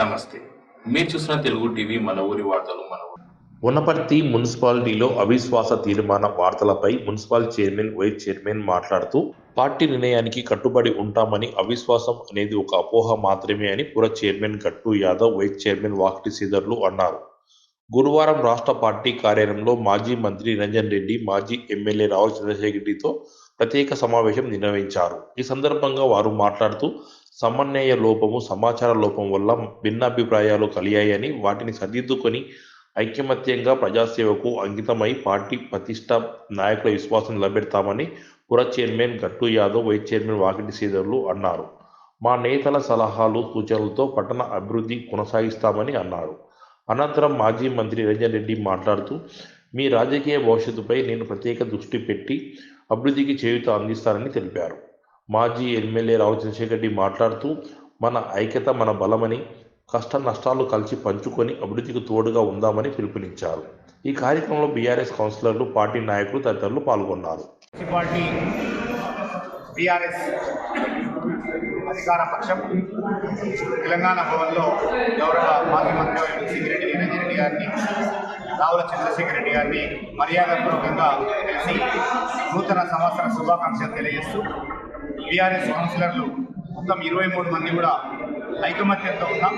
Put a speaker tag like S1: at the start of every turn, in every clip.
S1: నమస్తే. మీరు చూసిన తెలుగు టీవీ మన ఊరి వార్తలు మన
S2: ఉన్నపర్తి మున్సిపాలిటీలో అవిశ్వాస తీర్మాన వార్తలపై మున్సిపల్ చైర్మన్ వైస్ చైర్మన్ మాట్లాడుతూ పార్టీ నిర్ణయానికి కట్టుబడి ఉంటామని అవిశ్వాసం అనేది ఒక అపోహ మాత్రమే అని పుర chairman Gattu Yadav vice chairman Vakiti శ్రీధర్లు అన్నారు. గురువారం రాష్ట్ర పార్టీ కార్యాలయంలో మాజీ మంత్రి నిరంజన్ రెడ్డి మాజీ ఎమ్మెల్యే రావు చంద్రశేఖర్ రెడ్డితో ప్రత్యేక సమావేశం నిర్వహించారు. ఈ సందర్భంగా వారు మాట్లాడుతూ సమన్వయ లోపము సమాచార లోపం వల్ల భిన్నాభిప్రాయాలు కలిగాయని వాటిని సరిదిద్దుకొని ఐకమత్యంగా ప్రజాసేవకు అంకితమై పార్టీ ప్రతిష్ట నాయకుల విశ్వాసం నిలబెడతామని పుర chairman Gattu Yadav vice chairman Vakiti శ్రీధర్లు అన్నారు. మా నేతల సలహాలు సూచనలతో పట్టణ అభివృద్ధి కొనసాగిస్తామని అన్నారు. అనంతరం మాజీ మంత్రి నిరంజన్ రెడ్డి మాట్లాడుతూ మీ రాజకీయ భవిష్యత్తుపై నేను ప్రత్యేక దృష్టి పెట్టి అభివృద్ధికి చేయూత అందిస్తానని తెలిపారు. మాజీ ఎమ్మెల్యే రావు చంద్రశేఖర్ రెడ్డి మాట్లాడుతూ మన ఐక్యత మన బలమని కష్ట నష్టాలు కలిసి పంచుకొని అభివృద్ధికి తోడుగా ఉందామని పిలుపునిచ్చారు. ఈ కార్యక్రమంలో బీఆర్ఎస్ కౌన్సిలర్లు పార్టీ నాయకులు తదితరులు పాల్గొన్నారు.
S3: పార్టీ బీఆర్ఎస్ అధికార పక్షం తెలంగాణ భవన్లో గౌరవ మాజీ మంత్రి సింగిరెడ్డి నిరంజన్ రెడ్డి గారిని రావుల చంద్రశేఖర రెడ్డి గారిని మర్యాదపూర్వకంగా కలిసి నూతన సంవత్సర శుభాకాంక్షలు తెలియజేస్తూ బీఆర్ఎస్ కౌన్సిలర్లు మొత్తం ఇరవై మూడు మంది కూడా ఐకమత్యంతో ఉన్నాం.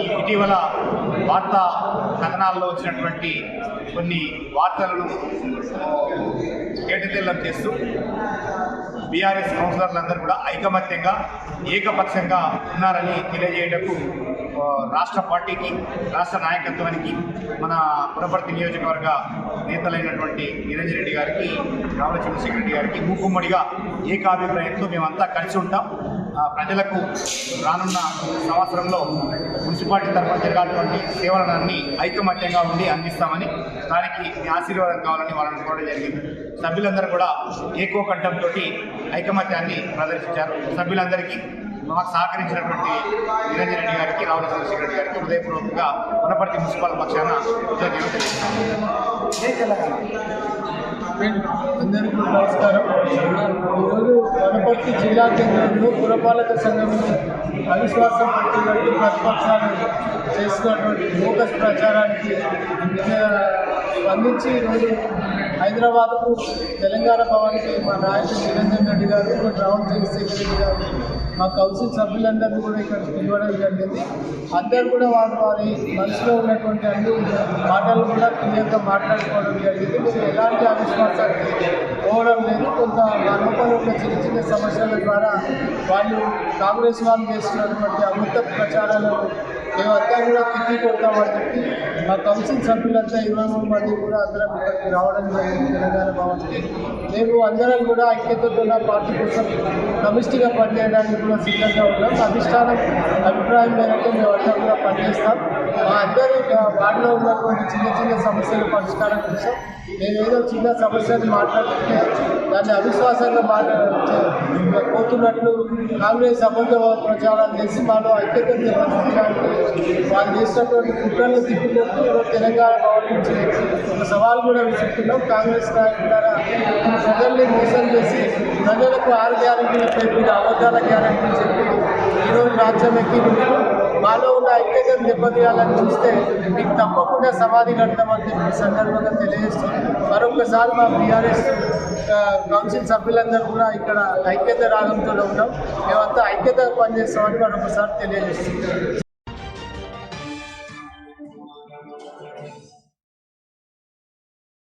S3: ఈ ఇటీవల వార్తా కథనాల్లో వచ్చినటువంటి కొన్ని వార్తలను ఏటతెల్లం చేస్తూ బీఆర్ఎస్ కౌన్సిలర్లందరూ కూడా ఐకమత్యంగా ఏకపక్షంగా ఉన్నారని తెలియజేయటకు రాష్ట్ర పార్టీకి రాష్ట్ర నాయకత్వానికి మన పురపర్తి నియోజకవర్గ నేతలైనటువంటి నిరంజన్ రెడ్డి గారికి రావుల చంద్రశేఖర్ రెడ్డి గారికి మూకుమ్మడిగా ఏకాభిప్రాయంతో మేమంతా కలిసి ఉంటాం. ప్రజలకు రానున్న సంవత్సరంలో మున్సిపాలిటీ తరఫున జరగాల్సినటువంటి సేవలన్నీ ఐకమత్యంగా ఉండి అందిస్తామని దానికి మీ ఆశీర్వాదం కావాలని వాళ్ళని కోరడం జరిగింది. సభ్యులందరూ కూడా ఏకోకంఠంతో ఐకమత్యాన్ని ప్రదర్శించారు. సభ్యులందరికీ మాకు సహకరించినటువంటి నిరంజన్ రెడ్డి గారికి రావుల చంద్రశేఖర్ రెడ్డి గారికి హృదయపూర్వకంగా వనపర్తి మున్సిపల్ పక్షాన కృతజ్ఞతలు
S4: అందరికీ నమస్కారం. ఈరోజు వనపర్తి జిల్లా కేంద్రంలో పురపాలక సంఘం అవిశ్వాసం పట్టినట్టు ప్రతిపక్షాలు చేస్తున్నటువంటి ఫోకస్ ప్రచారానికి స్పందించి ఈరోజు హైదరాబాద్కు తెలంగాణ భవన్కి మా నాయకుడు నిరంజన్ రెడ్డి గారు ఇంకా రావుల్ చంద్రశేఖర్ రెడ్డి గారు మా కౌన్సిల్ సభ్యులందరినీ కూడా ఇక్కడ పిలవడం జరిగింది. అందరూ కూడా వారు వారి మనసులో ఉన్నటువంటి అన్ని మాటలు కూడా క్లియర్గా మాట్లాడుకోవడం జరిగింది. మేము ఎలాంటి అవిశ్వాసానికి పోవడం లేదు. కొంత మా లోపల ఉన్న చిన్న చిన్న సమస్యల ద్వారా వాళ్ళు కాంగ్రెస్ వాళ్ళు చేస్తున్నటువంటి అమృత ప్రచారాలను మేము మేమంతా కూడా తిరిగి కొడతామని చెప్పి మా కౌన్సిల్ సభ్యులంతా ఇరవై మూడు మంది కూడా అందరం ఇక్కడికి రావడం జరిగింది తెలంగాణ భవన్కి. మేము అందరం కూడా ఐక్యతతో పార్టీ కోసం సమిష్టిగా పనిచేయడానికి కూడా సిద్ధంగా ఉన్నాం. అధిష్టానం అభిప్రాయం మేరకు మేము అందరం కూడా పనిచేస్తాం. మా అందరి వార్డులో ఉన్నటువంటి చిన్న చిన్న సమస్యల పరిష్కారం కోసం నేను ఏదో చిన్న సమస్యను మాట్లాడుతుంటే దాన్ని అవిశ్వాసంగా మాట్లాడ పోతున్నట్లు కాంగ్రెస్ అబద్ధ ప్రచారం చేసి మాలో ఐక్యత నిర్వహించడానికి వాళ్ళు చేసినటువంటి కుట్రలు తిప్పినట్టు తెలంగాణ గవర్నమెంట్ ఒక సవాల్ కూడా విసుకున్నాం కాంగ్రెస్ నాయకుల ప్రజల్ని మోసం చేసి ప్రజలకు ఆరు గ్యారంటీల పేరు మీద అబద్ధాల గ్యారంటీలు చెప్పి ఈరోజు రాజ్యం ఎక్కి మాలో ఉన్న ఐక్యతను దెబ్బతీయాలని చూస్తే మీకు తప్పకుండా సమాధి కడతామని చెప్పి సందర్భంగా తెలియజేస్తూ మరొకసారి మా బీఆర్ఎస్ కౌన్సిల్ సభ్యులందరూ కూడా ఇక్కడ ఐక్యత రాగంతో ఉన్నాం. మేమంతా ఐక్యత పనిచేస్తామని మరొకసారి తెలియజేస్తున్నాం.